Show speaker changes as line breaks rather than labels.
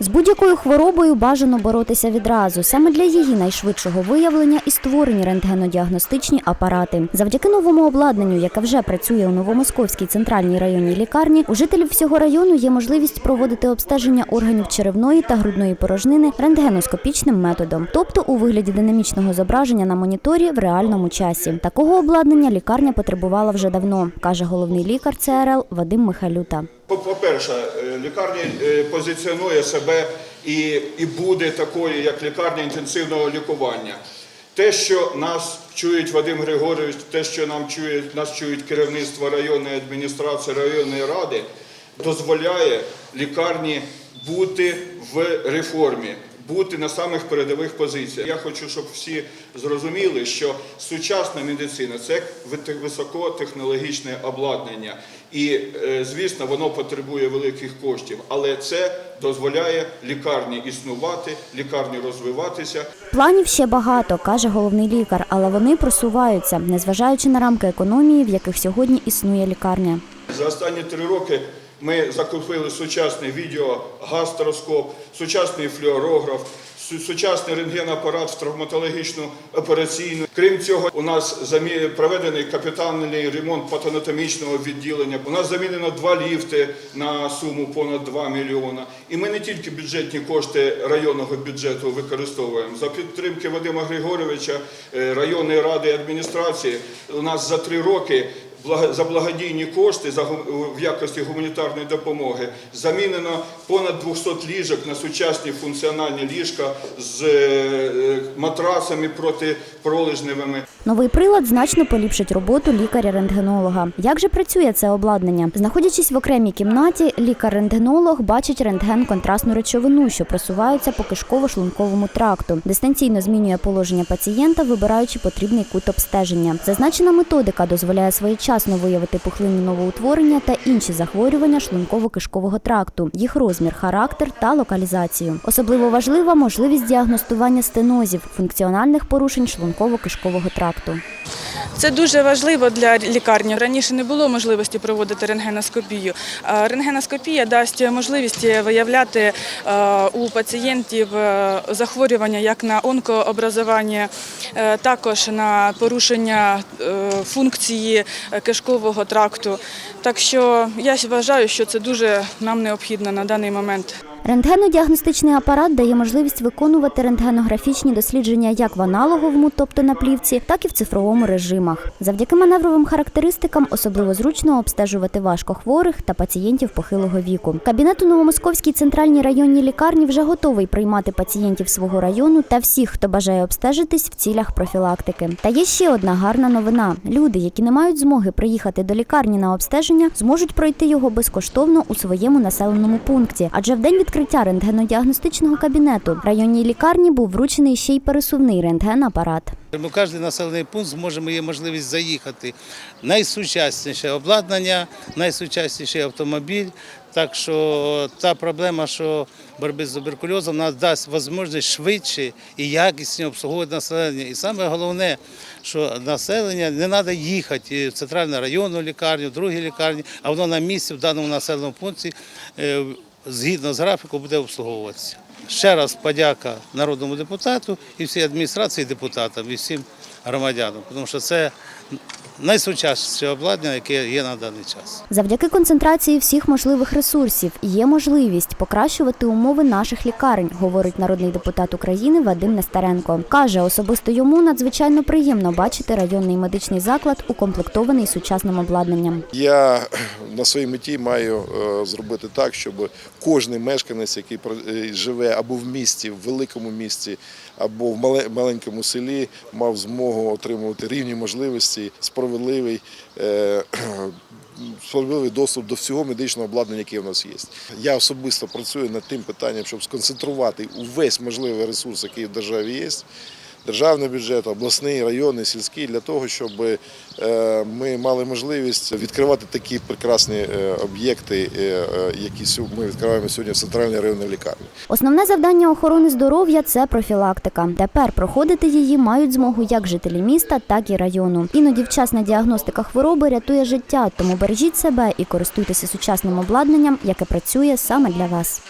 З будь-якою хворобою бажано боротися відразу. Саме для її найшвидшого виявлення і створені рентгенодіагностичні апарати. Завдяки новому обладнанню, яке вже працює у Новомосковській центральній районній лікарні, у жителів всього району є можливість проводити обстеження органів черевної та грудної порожнини рентгеноскопічним методом, тобто у вигляді динамічного зображення на моніторі в реальному часі. Такого обладнання лікарня потребувала вже давно, каже головний лікар ЦРЛ Вадим Михайлюта.
По- По-перше, е, лікарня е, позиціонує себе і, і буде такою, як лікарня інтенсивного лікування. Те, що нас чують Вадим Григорович, те, що нам чують, нас чують керівництво районної адміністрації, районної ради, дозволяє лікарні бути в реформі, бути на самих передових позиціях. Я хочу, щоб всі зрозуміли, що сучасна медицина це високотехнологічне обладнання. І, е, звісно, воно потребує великих коштів, але це дозволяє лікарні існувати, лікарні розвиватися.
Планів ще багато, каже головний лікар, але вони просуваються, незважаючи на рамки економії, в яких сьогодні існує лікарня.
За останні три роки ми закупили сучасний відеогастроскоп, сучасний флюорограф, сучасний рентгенапарат в травматологічну операційну. Крім цього, у нас проведений капітальний ремонт патанатомічного відділення. У нас замінено два ліфти на суму понад 2 мільйона. І ми не тільки бюджетні кошти районного бюджету використовуємо. За підтримки Вадима Григоровича, е, районної ради і адміністрації, у нас за три роки за благодійні кошти в якості гуманітарної допомоги замінено понад 200 ліжок на сучасні функціональні ліжка з е, матрасами протипролежневими.
Новий прилад значно поліпшить роботу лікаря-рентгенолога. Як же працює це обладнання? Знаходячись в окремій кімнаті, лікар-рентгенолог бачить рентген-контрастну речовину, що просувається по кишково-шлунковому тракту. Дистанційно змінює положення пацієнта, вибираючи потрібний кут обстеження. Зазначена методика дозволяє своєчасно виявити пухлинні новоутворення та інші захворювання шлунково-кишкового тракту, їх розмір, характер та локалізацію. Особливо важлива можливість діагностування стенозів, функціональних порушень шлунково-кишкового тракту.
Це дуже важливо для лікарні. Раніше не було можливості проводити рентгеноскопію. Рентгеноскопія дасть можливість виявляти е, у пацієнтів е, захворювання як на онкообразування, е, також на порушення функції кишкового тракту. Так що я вважаю, що це дуже нам необхідно на даний момент.
Рентгенодіагностичний апарат дає можливість виконувати рентгенографічні дослідження як в аналоговому, тобто на плівці, так і в цифровому режимах. Завдяки маневровим характеристикам особливо зручно обстежувати важкохворих та пацієнтів похилого віку. Кабінет у Новомосковській центральній районній лікарні вже готовий приймати пацієнтів свого району та всіх, хто бажає обстежитись в цілях профілактики. Та є ще одна гарна новина: люди, які не мають змоги приїхати до лікарні на обстеження, зможуть пройти його безкоштовно у своєму населеному пункті. Адже в день відкриття рентгенодіагностичного кабінету районній лікарні був вручений ще й пересувний рентгенапарат.
Тому кожен населений пункт зможе має можливість заїхати. Найсучасніше обладнання, найсучасніший автомобіль. Так що та проблема, що боротьби з туберкульозом, нас дасть можливість швидше і якісніше обслуговувати населення. І саме головне, що населення не треба їхати в центральну районну лікарню, в другі лікарні, а воно на місці в даному населеному пункті е, згідно з графіку буде обслуговуватися. Ще раз подяка народному депутату і всій адміністрації депутатам і всім громадянам, тому що це найсучасніше обладнання, яке є на даний час.
Завдяки концентрації всіх можливих ресурсів є можливість покращувати умови наших лікарень, говорить народний депутат України Вадим Нестеренко. Каже, особисто йому надзвичайно приємно бачити районний медичний заклад укомплектований сучасним обладнанням.
Я на своїй меті маю е, зробити так, щоб кожен мешканець, який е, живе або в місті, в великому місті, або в мале- маленькому селі, мав змогу отримувати рівні можливості, справедливий. е, Справедливий доступ до всього медичного обладнання, яке в нас є. Я особисто працюю над тим питанням, щоб сконцентрувати увесь можливий ресурс, який в державі є, державний бюджет, обласний, районний, сільський, для того, щоб е, ми мали можливість відкривати такі прекрасні е, об'єкти, е, які ми відкриваємо сьогодні в центральній районній лікарні.
Основне завдання охорони здоров'я це профілактика. Тепер проходити її мають змогу як жителі міста, так і району. Іноді вчасна діагностика хвороби рятує життя, тому бережіть себе і користуйтеся сучасним обладнанням, яке працює саме для вас.